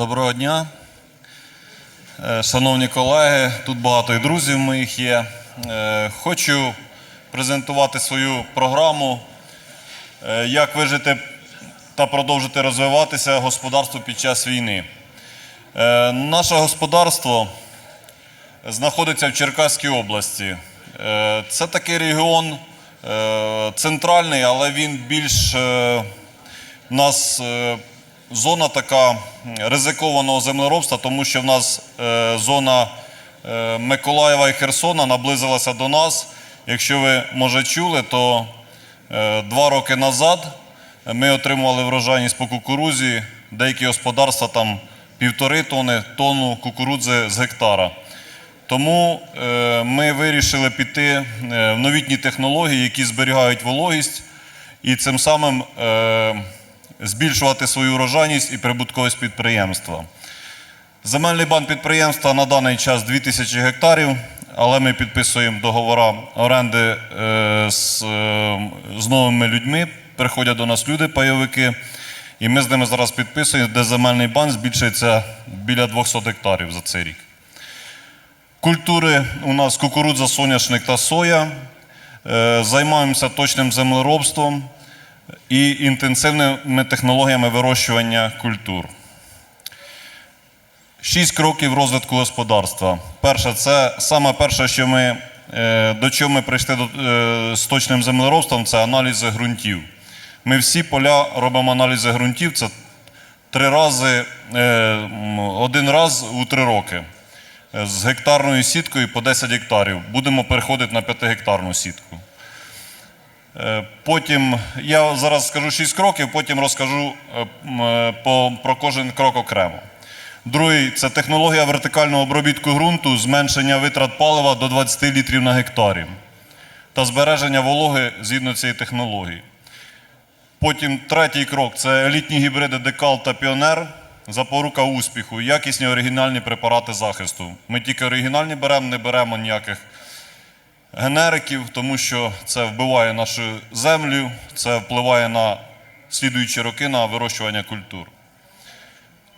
Доброго дня. Е, Шановні колеги, тут багато і друзів моїх є. Е, Хочу презентувати свою програму, е, як вижити та продовжити розвиватися господарству під час війни. Наше господарство знаходиться в Черкаській області. Це такий регіон центральний, але він більш нас зона така ризикованого землеробства, тому що в нас е, зона е, Миколаєва і Херсона наблизилася до нас. Якщо ви може чули, то е, два роки назад ми отримували врожайність по кукурузі. Деякі господарства там півтори тони, тонну кукурудзи з гектара. Тому ми вирішили піти в новітні технології, які зберігають вологість, і цим самим збільшувати свою урожайність і прибутковість підприємства. Земельний банк підприємства на даний час 2000 гектарів, але ми підписуємо договори оренди е, з, е, з новими людьми. Приходять до нас люди, пайовики, і ми з ними зараз підписуємо, де земельний банк збільшується біля 200 гектарів за цей рік. Культури у нас кукурудза, соняшник та соя. Е, Займаємося точним землеробством і інтенсивними технологіями вирощування культур. Шість кроків розвитку господарства. Перше, це саме перше, що ми, е, до чого ми прийшли е, з точним землеробством, це аналізи ґрунтів. Ми всі поля робимо аналізи ґрунтів. Це три рази, е, один раз у три роки. З гектарною сіткою по 10 гектарів. Будемо переходити на 5-гектарну сітку. Е, Потім я зараз скажу 6 кроків, потім розкажу е, е, про кожен крок окремо. Другий це технологія вертикального обробітку ґрунту, зменшення витрат палива до 20 літрів на гектарі та збереження вологи згідно цієї технології. Потім третій крок це елітні гібриди Декал та Піонер. Запорука успіху, якісні оригінальні препарати захисту. Ми тільки оригінальні беремо, не беремо ніяких генериків, тому що це вбиває нашу землю, це впливає на слідуючі роки на вирощування культур.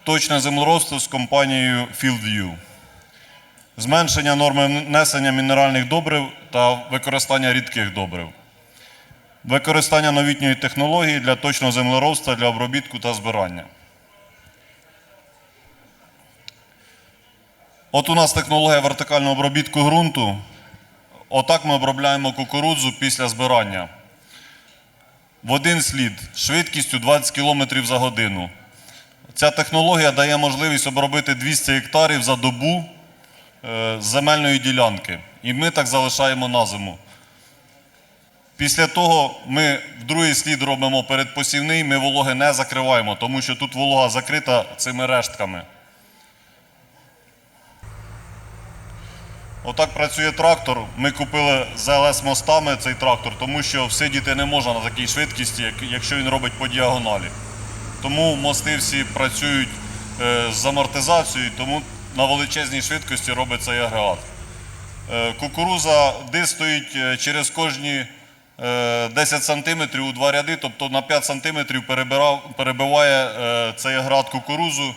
Точне землеробство з компанією FieldView. Зменшення норми внесення мінеральних добрив та використання рідких добрив. Використання новітньої технології для точного землеробства для обробітку та збирання. От у нас технологія вертикального обробітку ґрунту. Отак ми обробляємо кукурудзу після збирання. В один слід швидкістю 20 км за годину. Ця технологія дає можливість обробити 200 гектарів за добу е, з земельної ділянки. І ми так залишаємо на зиму. Після того ми в другий слід робимо передпосівний, ми вологи не закриваємо, тому що тут волога закрита цими рештками. Отак працює трактор. Ми купили з ЛС-мостами цей трактор, тому що всидіти не можна на такій швидкості, якщо він робить по діагоналі. Тому мости всі працюють е, з амортизацією, тому на величезній швидкості робить цей агрегат. Е, Кукуруза дис стоїть е, через кожні е, 10 см у два ряди, тобто на 5 см перебиває цей агрегат кукурузу.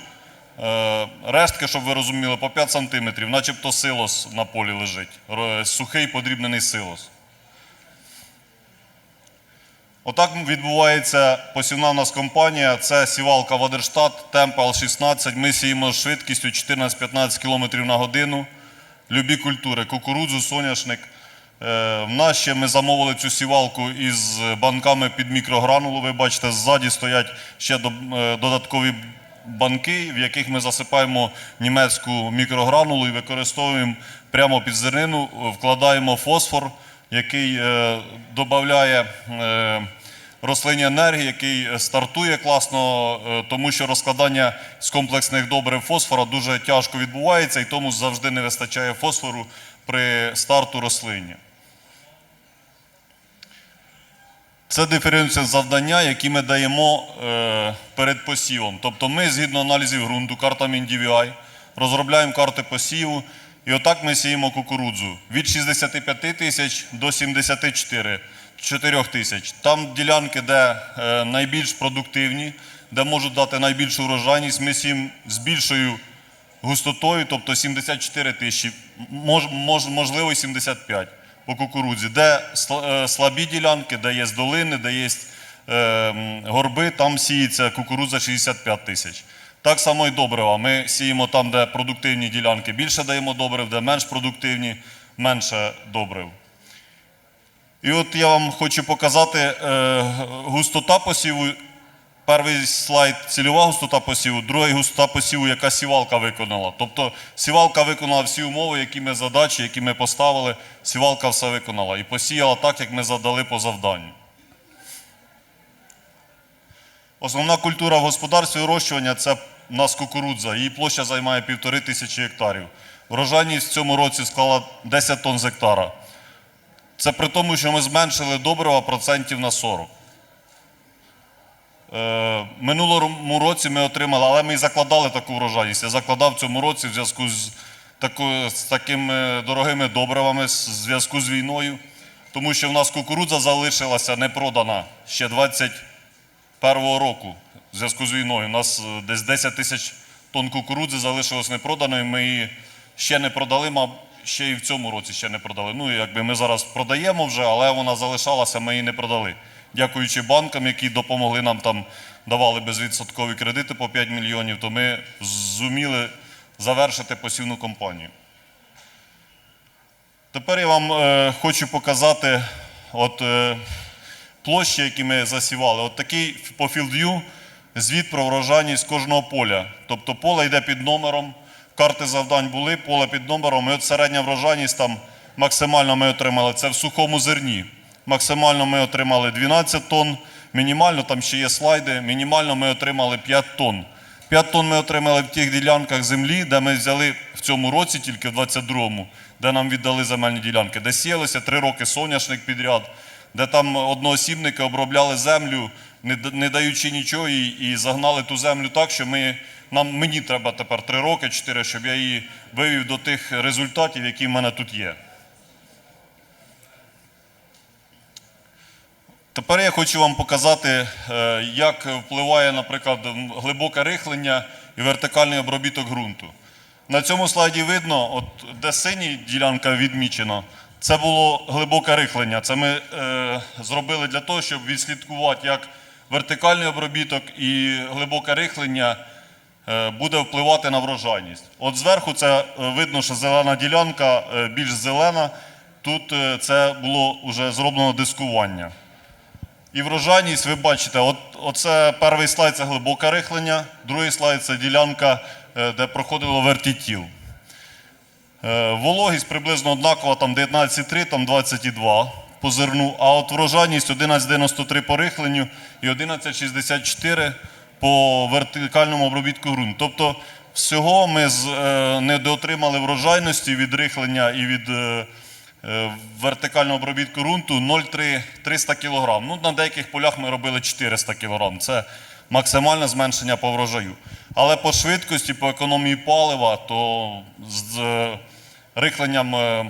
Е, Рештки, щоб ви розуміли, по 5 см, начебто силос на полі лежить. Сухий подрібнений силос. Отак відбувається посівна в нас компанія. Це сівалка Вадерштат, темп Л-16. Ми сіємо з швидкістю 14-15 км на годину. Любі культури, кукурудзу, соняшник. Е, В нас ще ми замовили цю сівалку із банками під мікрогранулу. Ви бачите, ззаді стоять ще е, додаткові банки, в яких ми засипаємо німецьку мікрогранулу і використовуємо прямо під зернину, вкладаємо фосфор, який е, додає е, рослинній енергії, який стартує класно, е, тому що розкладання з комплексних добрив фосфора дуже тяжко відбувається, і тому завжди не вистачає фосфору при старту рослині. Це диференційне завдання, які ми даємо е, перед посівом. Тобто ми, згідно аналізів ґрунту, карта MinDVI, розробляємо карти посіву, і отак ми сіємо кукурудзу від 65 тисяч до 74 4 тисяч. Там ділянки, де е, найбільш продуктивні, де можуть дати найбільшу врожайність. Ми сім з більшою густотою, тобто 74 тисячі, мож, мож, можливо, 75 по кукурудзі. Де е, слабі ділянки, де є долини, де є е, горби, там сіється кукурудза 65 тисяч. Так само і добрива. Ми сіємо там, де продуктивні ділянки, більше даємо добрив, де менш продуктивні, менше добрив. І от я вам хочу показати е, густота посіву. Перший слайд цільова густота посіву, другий густота посіву, яка сівалка виконала. Тобто сівалка виконала всі умови, які ми задачі, які ми поставили, сівалка все виконала і посіяла так, як ми задали по завданню. Основна культура в господарстві вирощування це у нас кукурудза. Її площа займає півтори тисячі гектарів. Врожайність в цьому році склала 10 тонн з гектара. Це при тому, що ми зменшили добрива процентів на 40. Е, Минулому році ми отримали, але ми і закладали таку врожайність. Я закладав в цьому році в зв'язку з, такою, з такими дорогими добривами, в зв'язку з війною, тому що в нас кукурудза залишилася не продана ще 21-го року в зв'язку з війною. У нас е, десь 10 тисяч тонн кукурудзи залишилось непроданою. Ми її ще не продали, маб, ще і в цьому році ще не продали. Ну, якби ми зараз продаємо вже, але вона залишалася, ми її не продали. Дякуючи банкам, які допомогли нам там, давали безвідсоткові кредити по 5 мільйонів, то ми зуміли завершити посівну кампанію. Тепер я вам е, хочу показати от, е, площі, які ми засівали. От такий по філдв'ю звіт про врожайність кожного поля. Тобто поле йде під номером, карти завдань були, поле під номером. І от середня врожайність там максимально ми отримали це в сухому зерні. Максимально ми отримали 12 тонн, мінімально там ще є слайди, мінімально ми отримали 5 тонн. 5 тонн ми отримали в тих ділянках землі, де ми взяли в цьому році, тільки в 22-му, де нам віддали земельні ділянки, де сіялися 3 роки соняшник підряд, де там одноосібники обробляли землю, не, даючи нічого, і, і загнали ту землю так, що ми, нам, мені треба тепер 3 роки, 4, щоб я її вивів до тих результатів, які в мене тут є. Тепер я хочу вам показати, е, як впливає, наприклад, глибоке рихлення і вертикальний обробіток ґрунту. На цьому слайді видно, от де синя ділянка відмічена, це було глибоке рихлення. Це ми е, зробили для того, щоб відслідкувати, як вертикальний обробіток і глибоке рихлення е, буде впливати на врожайність. От зверху це е, видно, що зелена ділянка більш зелена. Тут це було вже зроблено дискування. І врожайність, ви бачите, от, оце перший слайд це глибоке рихлення, другий слайд це ділянка, е, де проходило вертітіл. Е, Вологість приблизно однакова, там 19,3, там 22 по зерну, а от врожайність 11,93 по рихленню і 11,64 по вертикальному обробітку ґрунту. Тобто всього ми е, врожайності від рихлення і від е, вертикального обробітку ґрунту 0,3 300 кг. Ну, на деяких полях ми робили 400 кг. Це максимальне зменшення по врожаю. Але по швидкості, по економії палива, то з рихленням. е,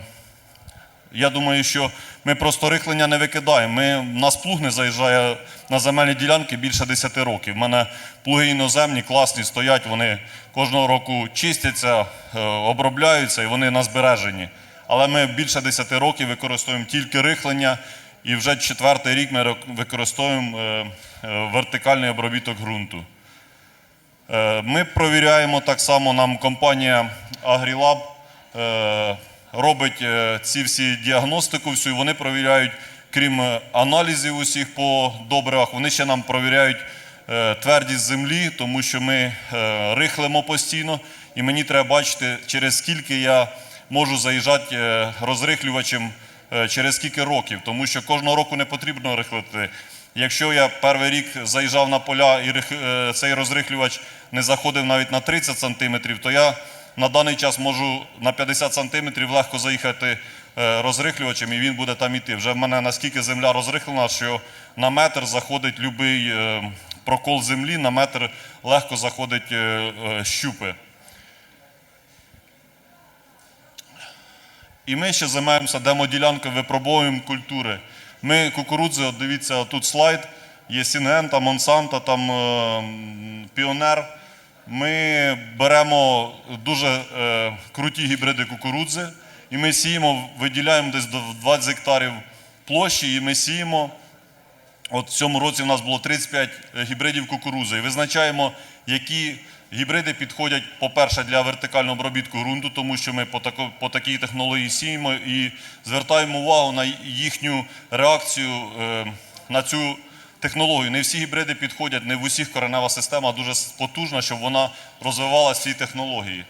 я думаю, що ми просто рихлення не викидаємо. Ми, у нас плуг не заїжджає на земельні ділянки більше 10 років. У мене плуги іноземні, класні, стоять, вони кожного року чистяться, е, обробляються і вони на збереженні. Але ми більше 10 років використовуємо тільки рихлення, і вже четвертий рік ми використовуємо е, е, вертикальний обробіток ґрунту. Е, Ми провіряємо так само, нам компанія Agrilab робить ці всі діагностику, всю, і вони провіряють, крім аналізів усіх по добривах, вони ще нам провіряють твердість землі, тому що ми рихлимо постійно, і мені треба бачити, через скільки я можу заїжджати е, розрихлювачем, е, через скільки років, тому що кожного року не потрібно рихлити. Якщо я перший рік заїжджав на поля і е, цей розрихлювач не заходив навіть на 30 сантиметрів, то я на даний час можу на 50 сантиметрів легко заїхати розрихлювачем, і він буде там іти. Вже в мене наскільки земля розрихлена, що на метр заходить будь-який прокол землі, на метр легко заходить щупи. І ми ще займаємося демоділянкою, випробовуємо культури. Ми кукурудзи, от дивіться, тут слайд. є Сінгента, Монсанта, там е, Піонер. Ми беремо дуже е, круті гібриди кукурудзи, і ми сіємо, виділяємо десь до 20 гектарів площі, і ми сіємо. От в цьому році в нас було 35 гібридів кукурузи. І визначаємо, які гібриди підходять, по-перше, для вертикального обробітку ґрунту, тому що ми по, тако, по такій технології сіємо і звертаємо увагу на їхню реакцію е, на цю технологію. Не всі гібриди підходять, не в усіх коренева система дуже потужна, щоб вона розвивала ці технології.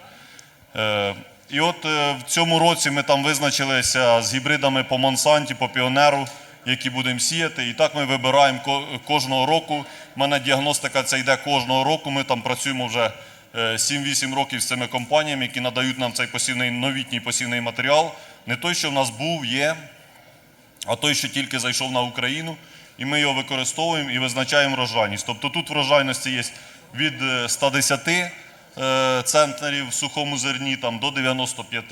Е, І от е, в цьому році ми там визначилися з гібридами по Монсанті, по Піонеру, які будемо сіяти. І так ми вибираємо кожного року. У мене діагностика ця йде кожного року. Ми там працюємо вже е, 7-8 років з цими компаніями, які надають нам цей посівний новітній посівний матеріал. Не той, що в нас був, є, а той, що тільки зайшов на Україну, і ми його використовуємо і визначаємо врожайність. Тобто тут врожайності є від е, 110 е, центнерів в сухому зерні там, до 95.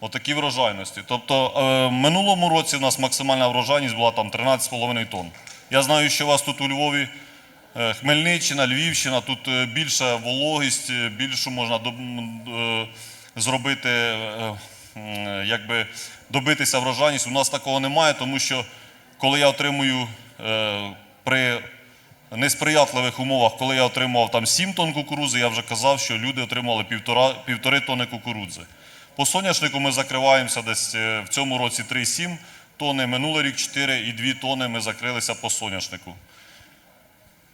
Отакі врожайності. Тобто е, в минулому році у нас максимальна врожайність була там 13,5 тонн. Я знаю, що у вас тут у Львові е, Хмельниччина, Львівщина, тут е, більша вологість, е, більшу можна е, зробити, е, якби добитися врожайність. У нас такого немає, тому що коли я отримую е, при несприятливих умовах, коли я отримував там 7 тонн кукурудзи, я вже казав, що люди отримали півтора, півтори тонни кукурудзи. По соняшнику ми закриваємося десь е, в цьому році 3,7 тонни, минулий рік 4 і 2 тонни ми закрилися по соняшнику.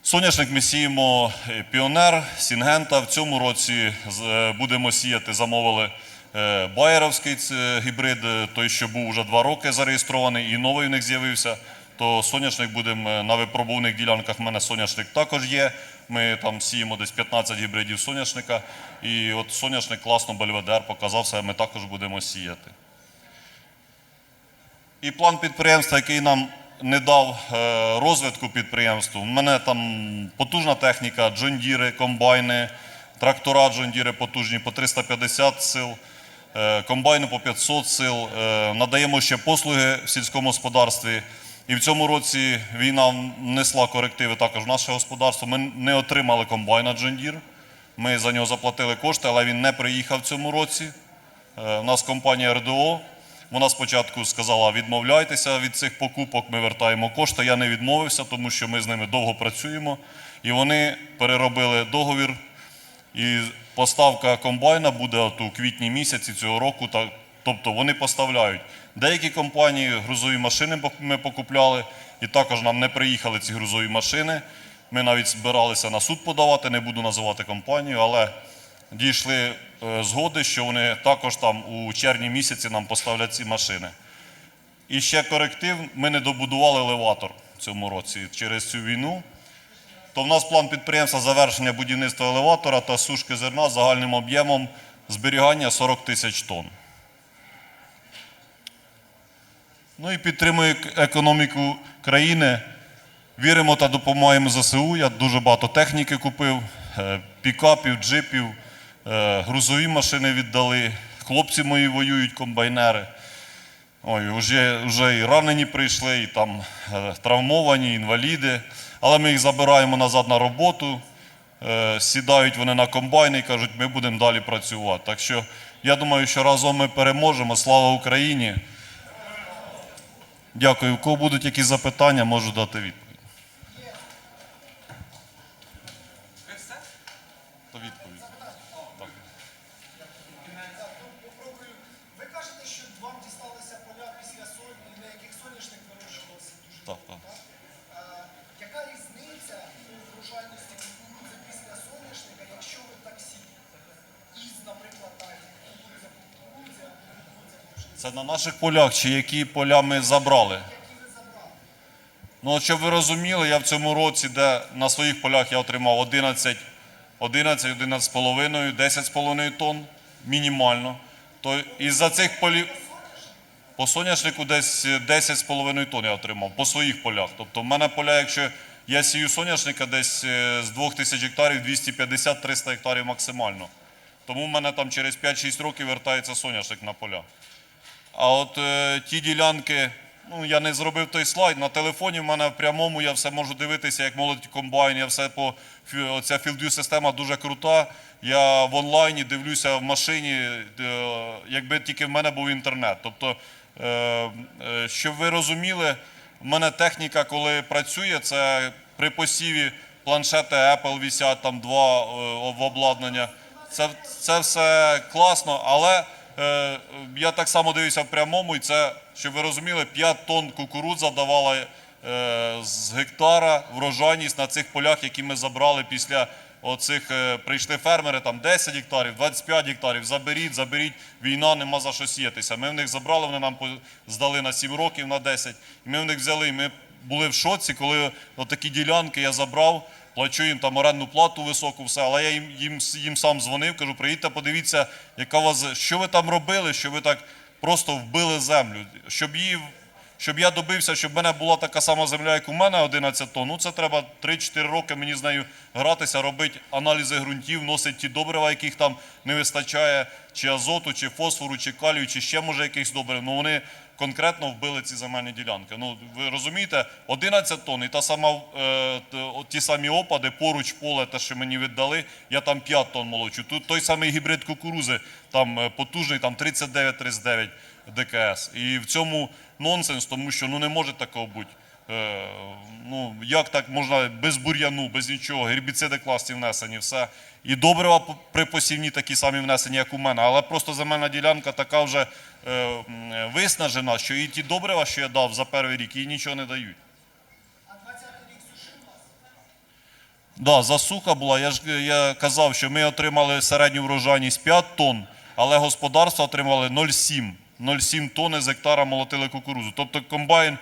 Соняшник ми сіємо е, піонер, Сінгента. В цьому році е, будемо сіяти, замовили Байеровський гібрид, той, що був вже два роки зареєстрований, і новий у них з'явився. То соняшник будемо е, на випробувальних ділянках. в мене соняшник також є. Ми там сіємо десь 15 гібридів соняшника. І от соняшник класно Бельведер показав себе, ми також будемо сіяти. І план підприємства, який нам не дав е, розвитку підприємству. У мене там потужна техніка, джондіри, комбайни, трактора джондіри потужні по 350 сил, е, комбайни по 500 сил. Надаємо ще послуги в сільському господарстві. І в цьому році війна внесла корективи також в наше господарство. Ми не отримали комбайна джондір. Ми за нього заплатили кошти, але він не приїхав в цьому році. Е, У нас компанія РДО. Вона спочатку сказала, відмовляйтеся від цих покупок, ми вертаємо кошти. Я не відмовився, тому що ми з ними довго працюємо. І вони переробили договір. І поставка комбайна буде от у квітні місяці цього року. Тобто вони поставляють. Деякі компанії грузові машини ми покупляли, і також нам не приїхали ці грузові машини. Ми навіть збиралися на суд подавати, не буду називати компанію, але дійшли е, згоди, що вони також там у червні місяці нам поставлять ці машини. І ще коректив, ми не добудували елеватор в цьому році через цю війну. То в нас план підприємства завершення будівництва елеватора та сушки зерна загальним об'ємом зберігання 40 тисяч тонн. Ну і підтримує економіку країни. Віримо та допомагаємо ЗСУ. Я дуже багато техніки купив, е, пікапів, джипів, е, грузові машини віддали. Хлопці мої воюють, комбайнери. Ой, вже, вже і ранені прийшли, і там е, травмовані, інваліди. Але ми їх забираємо назад на роботу. Сідають вони на комбайни і кажуть, ми будемо далі працювати. Так що я думаю, що разом ми переможемо. Слава Україні! Дякую. У кого будуть якісь запитання, можу дати відповідь. То відповідь. Так. Попробую. Ви кажете, що вам дісталися поля після соні, на яких соняшник вирощувався дуже Так, так. Е, Яка різниця у врожайності кукурудзи після соняшника, якщо ви так сієте? Із, наприклад, так, кукурудзя по кукурудзі, або кукурудзя по пшениці, Це на наших полях чи які поля ми забрали? Ну, щоб ви розуміли, я в цьому році, де на своїх полях я отримав 11, 11, 11,5, 10,5 тонн мінімально. То із-за цих полів по соняшнику десь 10,5 тонн я отримав по своїх полях. Тобто в мене поля, якщо я сію соняшника десь е, з 2000 гектарів 250-300 гектарів максимально. Тому в мене там через 5-6 років вертається соняшник на поля. А от е, ті ділянки, Ну, я не зробив той слайд. На телефоні в мене в прямому я все можу дивитися, як молодь комбайн. Я все по оця філдю система дуже крута. Я в онлайні дивлюся в машині, е, якби тільки в мене був інтернет. Тобто, е, е, щоб ви розуміли, в мене техніка, коли працює, це при посіві планшети Apple висять, там два е, в обладнання. Це, це все класно, але я так само дивився в прямому, і це, щоб ви розуміли, 5 тонн кукурудза давала е, з гектара врожайність на цих полях, які ми забрали після оцих. Е, прийшли фермери, там 10 гектарів, 25 гектарів. Заберіть, заберіть, війна, нема за що сіятися. Ми в них забрали, вони нам здали на 7 років, на 10. І ми в них взяли. Ми були в шоці, коли отакі ділянки я забрав. Плачу їм там орендну плату високу, все, але я їм, їм, їм сам дзвонив, кажу, приїдьте, подивіться, яка у вас, що ви там робили, що ви так просто вбили землю. Щоб її, щоб я добився, щоб в мене була така сама земля, як у мене, 11 тонн, ну це треба 3-4 роки мені з нею гратися, робити аналізи ґрунтів, вносити ті добрива, яких там не вистачає, чи азоту, чи фосфору, чи калію, чи ще може якихось добрив. Ну вони конкретно вбили ці земельні ділянки. Ну ви розумієте, 11 тонн і та сама е, ті самі опади, поруч поле, те, що мені віддали, я там 5 тонн молочу. Тут той самий гібрид кукурузи, там е, потужний, там 39-39 ДКС. І в цьому нонсенс, тому що ну не може такого бути. Е, ну, як так можна без бур'яну, без нічого, гербіциди класні внесені, все. І добрива при посівні такі самі внесені, як у мене. Але просто земельна ділянка така вже е, виснажена, що і ті добрива, що я дав за перший рік, їй нічого не дають. А 20 рік сушив? Да, засуха була. Я ж я казав, що ми отримали середню врожайність 5 тонн, але господарства отримали 0,7. 0,7 тонни з гектара молотили кукурузу. Тобто комбайн,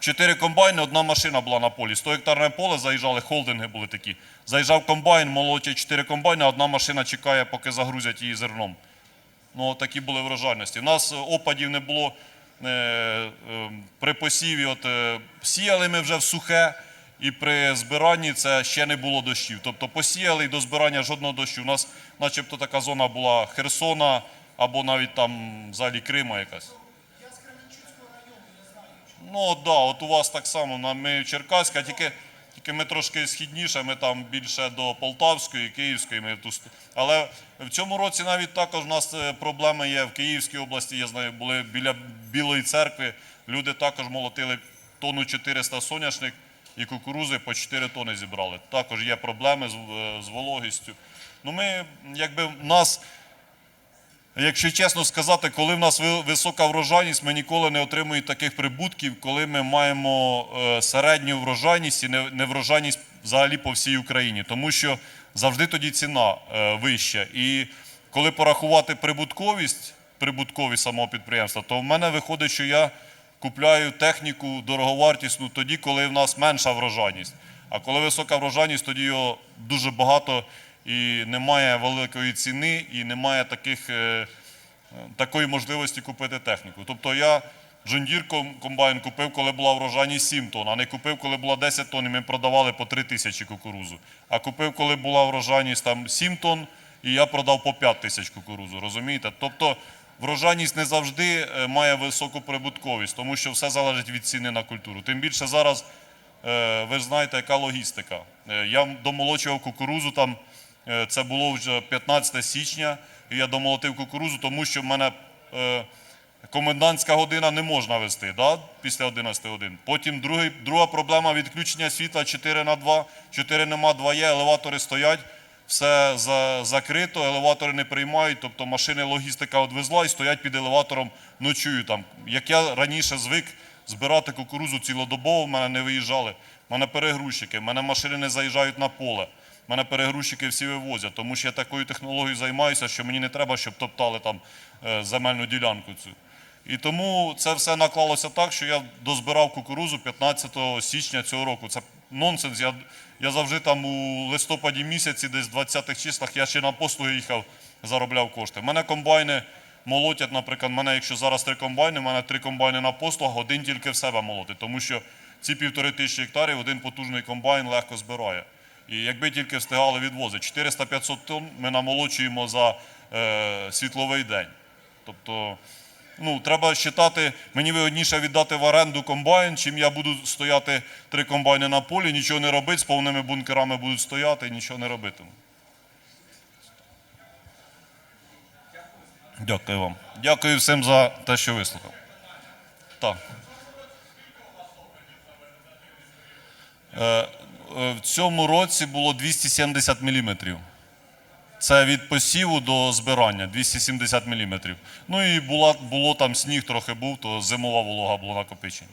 4 комбайни, одна машина була на полі. 100 гектарне поле заїжджали, холдинги були такі. Заїжджав комбайн, молотять 4 комбайни, одна машина чекає, поки загрузять її зерном. Ну, такі були врожайності. У нас е, опадів не було е, е, при посіві. От, сіяли ми вже в сухе, і при збиранні це ще не було дощів. Тобто посіяли і до збирання жодного дощу. У нас начебто така зона була Херсона або навіть там взагалі Крима якась. Ну, от, да, от у вас так само, ми Черкаська, тільки, тільки ми трошки східніше, ми там більше до Полтавської, Київської. Ми в ту, але в цьому році навіть також у нас е, проблеми є в Київській області, я знаю, були біля Білої церкви, люди також молотили тонну 400 соняшник і кукурузи по 4 тони зібрали. Також є проблеми з, е, з вологістю. Ну, ми, якби в нас Якщо чесно сказати, коли в нас ви- висока врожайність, ми ніколи не отримуємо таких прибутків, коли ми маємо е, середню врожайність і неврожайність взагалі по всій Україні. Тому що завжди тоді ціна е, вища. І коли порахувати прибутковість, прибутковість самого підприємства, то в мене виходить, що я купляю техніку дороговартісну тоді, коли в нас менша врожайність. А коли висока врожайність, тоді його дуже багато і немає великої ціни, і немає таких, е, такої можливості купити техніку. Тобто я Джондір комбайн купив, коли була врожайність 7 тонн, а не купив, коли була 10 тонн, і ми продавали по 3 тисячі кукурузу. А купив, коли була врожайність там 7 тонн, і я продав по 5 тисяч кукурузу. Розумієте? Тобто врожайність не завжди е, має високу прибутковість, тому що все залежить від ціни на культуру. Тим більше зараз Е, ви знаєте, яка логістика. Я домолочував кукурузу там, це було вже 15 січня, і я домолотив кукурузу, тому що в мене е, комендантська година не можна вести да, після 11 годин. Потім другий, друга проблема відключення світла 4 на 2, 4 нема, 2 є, елеватори стоять. Все за, закрито, елеватори не приймають, тобто машини логістика відвезла і стоять під елеватором, ночують там. Як я раніше звик збирати кукурузу цілодобово, в мене не виїжджали. В мене перегрузчики, в мене машини не заїжджають на поле. Мене перегрузчики всі вивозять, тому що я такою технологією займаюся, що мені не треба, щоб топтали там е, земельну ділянку цю. І тому це все наклалося так, що я дозбирав кукурузу 15 січня цього року. Це нонсенс. Я, я завжди там у листопаді місяці, десь в 20-х числах, я ще на послуги їхав, заробляв кошти. У мене комбайни молотять, наприклад, мене, якщо зараз три комбайни, в мене три комбайни на послугах, один тільки в себе молотить. Тому що ці півтори тисячі гектарів один потужний комбайн легко збирає. І якби тільки встигали відвозити, 400-500 тонн ми намолочуємо за е, світловий день. Тобто Ну, треба вважати, мені вигідніше віддати в оренду комбайн, чим я буду стояти три комбайни на полі, нічого не робити, з повними бункерами будуть стояти і нічого не робитиму. Дякую вам. Дякую всім за те, що вислухав. Так. Е, В цьому році було 270 мм. Це від посіву до збирання 270 мм. Ну і була, було там сніг трохи був, то зимова волога була накопичення.